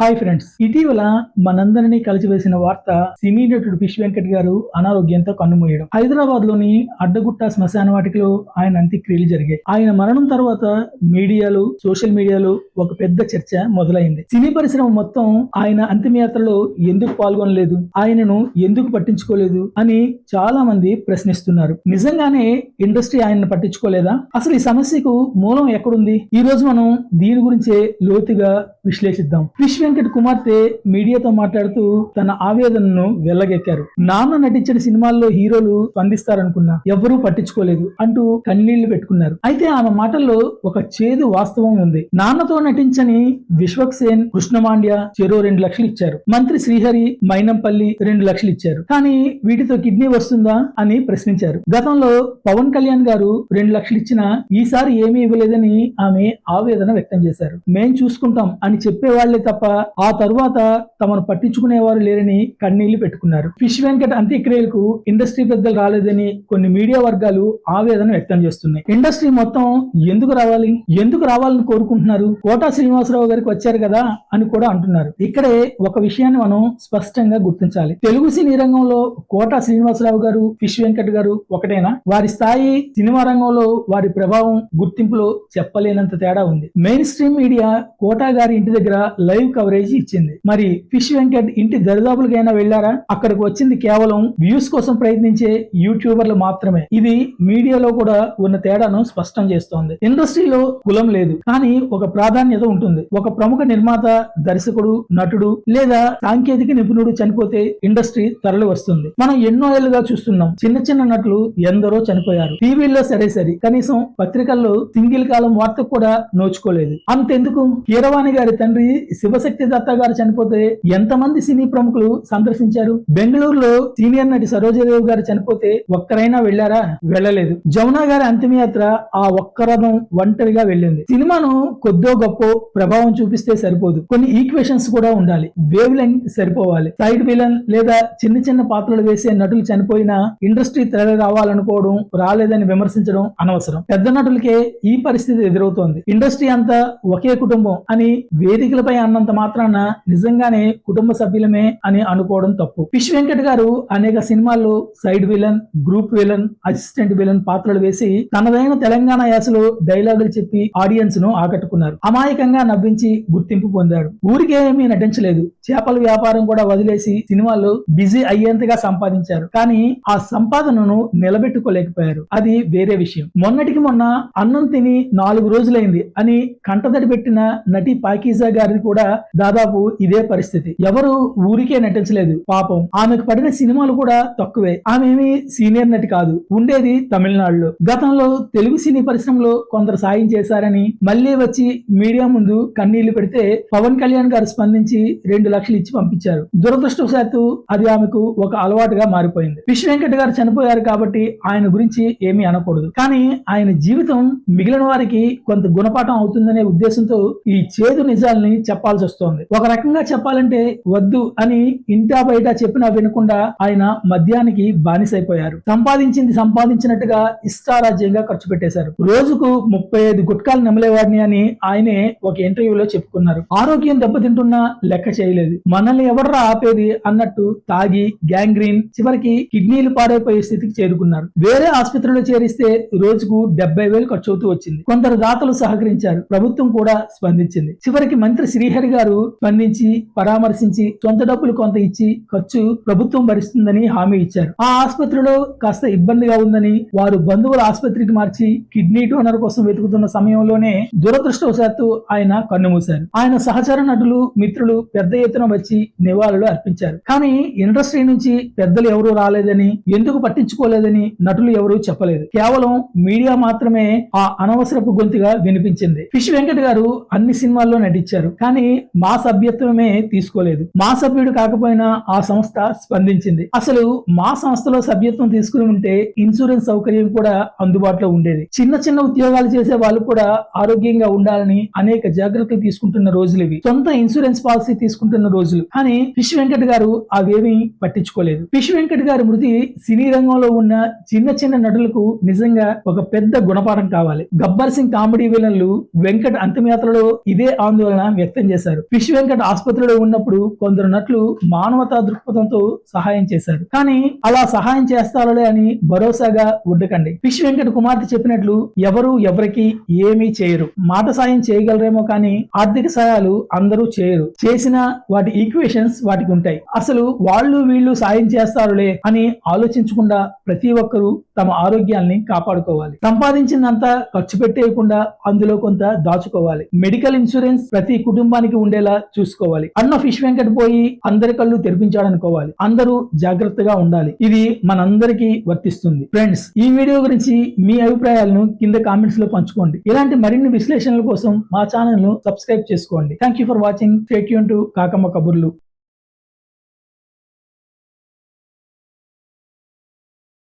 Hi friends ఇటీవల మనందరినీ కలిసివేసిన వార్త సినీ నటుడు పిష్ వెంకట్ గారు అనారోగ్యంతో కన్నుమూయడం. హైదరాబాద్లోని అడ్డగుట్ట శ్మశాన వాటికలో ఆయన అంత్యక్రియలు జరిగాయి. ఆయన మరణం తర్వాత మీడియాలో సోషల్ మీడియాలో ఒక పెద్ద చర్చ మొదలైంది. సినీ పరిశ్రమ మొత్తం ఆయన అంతిమయాత్రలో ఎందుకు పాల్గొనలేదు ఆయనను ఎందుకు పట్టించుకోలేదు అని చాలా మంది ప్రశ్నిస్తున్నారు. నిజంగానే ఇండస్ట్రీ ఆయనను పట్టించుకోలేదా? అసలు ఈ సమస్యకు మూలం ఎక్కడుంది? ఈ రోజు మనం దీని గురించే లోతుగా విశ్లేషిద్దాం. ఫిష్ వెంకట్ కుమార్తె మీడియాతో మాట్లాడుతూ తన ఆవేదనను వెళ్ళగెక్కారు నాన్న నటించిన సినిమాల్లో హీరోలు స్పందిస్తారనుకున్నా ఎవరూ పట్టించుకోలేదు అంటూ కన్నీళ్ళు పెట్టుకున్నారు. అయితే ఆమె మాటల్లో ఒక చేదు వాస్తవం ఉంది. నాన్నతో నటించని విశ్వక్ సేన్ కృష్ణమాండ్య చెరో రెండు లక్షలు ఇచ్చారు. మంత్రి శ్రీహరి మైనంపల్లి రెండు లక్షలు ఇచ్చారు. కానీ వీటితో కిడ్నీ వస్తుందా అని ప్రశ్నించారు. గతంలో పవన్ కళ్యాణ్ గారు రెండు లక్షలు ఇచ్చినా ఈసారి ఏమీ ఇవ్వలేదని ఆమె ఆవేదన వ్యక్తం చేశారు. మేం చూసుకుంటాం అని చెప్పేవాళ్ళే తప్ప ఆ తరువాత తమను పట్టించుకునేవారు లేరని కన్నీళ్ళు పెట్టుకున్నారు. ఫిష్ వెంకట్ అంత్యక్రియలకు ఇండస్ట్రీ పెద్దలు రాలేదని కొన్ని మీడియా వర్గాలు ఆవేదన వ్యక్తం చేస్తున్నాయి. ఇండస్ట్రీ మొత్తం ఎందుకు రావాలి? ఎందుకు రావాలని కోరుకుంటున్నారు? కోటా శ్రీనివాసరావు గారికి వచ్చారు కదా అని కూడా అంటున్నారు. ఇక్కడే ఒక విషయాన్ని మనం స్పష్టంగా గుర్తించాలి. తెలుగు సినీ రంగంలో కోటా శ్రీనివాసరావు గారు ఫిష్ వెంకట్ గారు ఒకటేనా? వారి స్థాయి సినిమా రంగంలో వారి ప్రభావం గుర్తింపులో చెప్పలేనంత తేడా ఉంది. మెయిన్ స్ట్రీమ్ మీడియా కోటా గారి ఇంటి దగ్గర లైవ్ కవరేజ్ ఇచ్చింది. మరి ఫిష్ వెంకట్ ఇంటి దరిదాపులకైనా వెళ్ళారా అక్కడికి వచ్చింది కేవలం వ్యూస్ కోసం ప్రయత్నించే యూట్యూబర్లు మాత్రమే. ఇది మీడియాలో కూడా ఉన్న తేడాను స్పష్టం చేస్తోంది. ఇండస్ట్రీలో కులం లేదు కానీ ఒక ప్రాధాన్యత ఉంటుంది. ఒక ప్రముఖ నిర్మాత దర్శకుడు నటుడు లేదా సాంకేతిక నిపుణుడు చనిపోతే ఇండస్ట్రీ తరలి వస్తుంది. మనం ఎన్నో ఏళ్ళుగా చూస్తున్నాం. చిన్న చిన్న నటులు ఎందరో చనిపోయారు. టీవీల్లో సరే సరే. కనీసం పత్రికల్లో సింగిల్ కాలం వార్త కూడా నోచుకోలేదు. అంతెందుకు? కీరవాణి గారి తండ్రి శివశక్తి దత్త గారు చనిపోతే ఎంతమంది సినీ ప్రముఖులు సందర్శించారు? బెంగళూరులో సీనియర్ నటి సరోజదేవి గారు చనిపోతే ఒక్కరైనా వెళ్ళారా వెళ్ళలేదు. జమునా గారి అంతిమయాత్ర ఆ ఒక్క రథం ఒంటరిగా వెళ్ళింది. సినిమాను కొద్దో గొప్ప ప్రభావం చూపిస్తే సరిపోదు. కొన్ని ఈక్వేషన్స్ కూడా ఉండాలి. వేవ్ లెంగ్త్ సరిపోవాలి. సైడ్ విలన్ లేదా చిన్న చిన్న పాత్రలు వేసే నటులు చనిపోయినా ఇండస్ట్రీ తెర రావాలనుకోవడం రాలేదని విమర్శించడం అనవసరం. పెద్ద నటులకే ఈ పరిస్థితి ఎదురవుతోంది. ఇండస్ట్రీ అంతా ఒకే కుటుంబం అని వేదికలపై అన్నంత మాత్రాన నిజంగానే కుటుంబ సభ్యులమే అని అనుకోవడం తప్పు. పిష్ వెంకట్ గారు అనేక సినిమాల్లో side villain group villain assistant villain పాత్రలు వేసి తనదైన తెలంగాణ యాసలో డైలాగులు చెప్పి ఆడియన్స్ను ఆకట్టుకున్నారు. అమాయకంగా నవ్వించి గుర్తింపు పొందాడు. ఊరికే ఏమీ నటించలేదు. చేపల వ్యాపారం కూడా వదిలేసి సినిమాల్లో బిజీ అయ్యేంతగా సంపాదించారు. కానీ ఆ సంపాదనను నిలబెట్టుకోలేకపోయారు. అది వేరే విషయం. మొన్నటికి మొన్న అన్నం తిని నాలుగు రోజులైంది అని కంటతడి పెట్టిన నటి పాకీజా గారిని కూడా దాదాపు ఇదే పరిస్థితి. ఎవరు ఊరికే నటించలేదు. పాపం. ఆమెకు పడిన సినిమాలు కూడా తక్కువే. ఆమె ఏమి సీనియర్ నటి కాదు. ఉండేది తమిళనాడులో. గతంలో తెలుగు సినీ పరిశ్రమలో కొందరు సాయం చేశారని మళ్ళీ వచ్చి మీడియా ముందు కన్నీళ్ళు పెడితే పవన్ కళ్యాణ్ గారు స్పందించి రెండు లక్షలు ఇచ్చి పంపించారు. దురదృష్టవశాత్తు అది ఆమెకు ఒక అలవాటుగా మారిపోయింది. విశ్వ వెంకట్ గారు చనిపోయారు కాబట్టి ఆయన గురించి ఏమీ అనకూడదు. కానీ ఆయన జీవితం మిగిలిన వారికి కొంత గుణపాఠం అవుతుందనే ఉద్దేశంతో ఈ చేదు నిజాల్ని చెప్పాల్సి వస్తుంది. ఒక రకంగా చెప్పాలంటే వద్దు అని ఇంటా బయట చెప్పినా వినకుండా ఆయన మద్యానికి బానిసైపోయారు. సంపాదించింది సంపాదించినట్టుగా ఇష్టారాజ్యంగా ఖర్చు పెట్టేశారు. రోజుకు ముప్పై ఐదు గుట్కాలు నమ్మలేవాడిని అని ఆయనే ఒక ఇంటర్వ్యూలో చెప్పుకున్నారు. ఆరోగ్యం దెబ్బతింటున్నా లెక్క చేయలేదు. మనల్ని ఎవర్రా ఆపేది అన్నట్టు తాగి గ్యాంగ్రీన్ చివరికి కిడ్నీలు పాడైపోయే స్థితికి చేరుకున్నారు. వేరే ఆసుపత్రిలో చేరిస్తే రోజుకు డెబ్బై వేలు ఖర్చు అవుతూ వచ్చింది. కొందరు దాతలు సహకరించారు. ప్రభుత్వం కూడా స్పందించింది. చివరికి మంత్రి శ్రీహరి గారు స్పందించి పరామర్శించి సొంత డబ్బులు కొంత ఇచ్చి ఖర్చు ప్రభుత్వం భరిస్తుందని హామీ ఇచ్చారు. ఆ ఆసుపత్రిలో కాస్త ఇబ్బందిగా ఉందని వారు బంధువుల ఆసుపత్రికి మార్చి కిడ్నీ డోనర్ కోసం వెతుకుతున్న సమయంలోనే దురదృష్టవశాత్తు ఆయన కన్నుమూశారు. ఆయన సహచర నటులు మిత్రులు పెద్ద ఎత్తున వచ్చి నివాళులు అర్పించారు. కానీ ఇండస్ట్రీ నుంచి పెద్దలు ఎవరూ రాలేదని ఎందుకు పట్టించుకోలేదని నటులు ఎవరూ చెప్పలేదు. కేవలం మీడియా మాత్రమే ఆ అనవసరపు గొంతుగా వినిపించింది. ఫిష్ వెంకట్ గారు అన్ని సినిమాల్లో నటించారు. కానీ మా సభ్యత్వమే తీసుకోలేదు. మా సభ్యుడు కాకపోయినా ఆ సంస్థ స్పందించింది. అసలు మా సంస్థలో సభ్యత్వం తీసుకుని ఉంటే ఇన్సూరెన్స్ సౌకర్యం కూడా అందుబాటులో ఉండేది. చిన్న చిన్న ఉద్యోగాలు చేసే వాళ్ళు కూడా ఆరోగ్యంగా ఉండాలని అనేక జాగ్రత్తలు తీసుకుంటున్న రోజులు ఇవి. సొంత ఇన్సూరెన్స్ పాలసీ తీసుకుంటున్న రోజులు. కానీ ఫిష్ వెంకట్ గారు అవేమీ పట్టించుకోలేదు. ఫిష్ వెంకట్ గారి మృతి సినీ రంగంలో ఉన్న చిన్న చిన్న నటులకు నిజంగా ఒక పెద్ద గుణపాఠం కావాలి. గబ్బర్ సింగ్ కామెడీ విలన్లు వెంకట్ అంతిమయాత్రలో ఇదే ఆందోళన వ్యక్తం చేశారు. ఫిష్ వెంకట్ ఆసుపత్రిలో ఉన్నప్పుడు కొందరు నటులు మానవతా దృక్పథంతో సహాయం చేశారు. కానీ అలా సహాయం చేస్తారులే అని భరోసాగా ఉండకండి ఫిష్ వెంకట కుమార్తె చెప్పినట్లు ఎవరు ఎవరికి ఏమీ చేయరు. మాట సాయం చేయగలరేమో కానీ ఆర్థిక సాయాలు అందరూ చేయరు. చేసిన వాటి ఈక్వేషన్స్ వాటికి ఉంటాయి. అసలు వాళ్ళు వీళ్ళు సాయం చేస్తారులే అని ఆలోచించకుండా ప్రతి ఒక్కరూ తమ ఆరోగ్యాల్ని కాపాడుకోవాలి. సంపాదించిందంతా ఖర్చు పెట్టేయకుండా అందులో కొంత దాచుకోవాలి. మెడికల్ ఇన్సూరెన్స్ ప్రతి కుటుంబానికి ఉండే ఉండేలా చూసుకోవాలి. అన్న ఫిష్ వెంకట్ పోయి అందరి కళ్ళు తెరిపించాడనుకోవాలి. అందరూ జాగ్రత్తగా ఉండాలి. ఇది మనందరికీ వర్తిస్తుంది. ఫ్రెండ్స్ ఈ వీడియో గురించి మీ అభిప్రాయాలను కింద కామెంట్స్లో పంచుకోండి. ఇలాంటి మరిన్ని విశ్లేషణల కోసం మా ఛానల్ను సబ్స్క్రైబ్ చేసుకోండి. Thank you for watching stay tuned to Kakamma Kaburlu.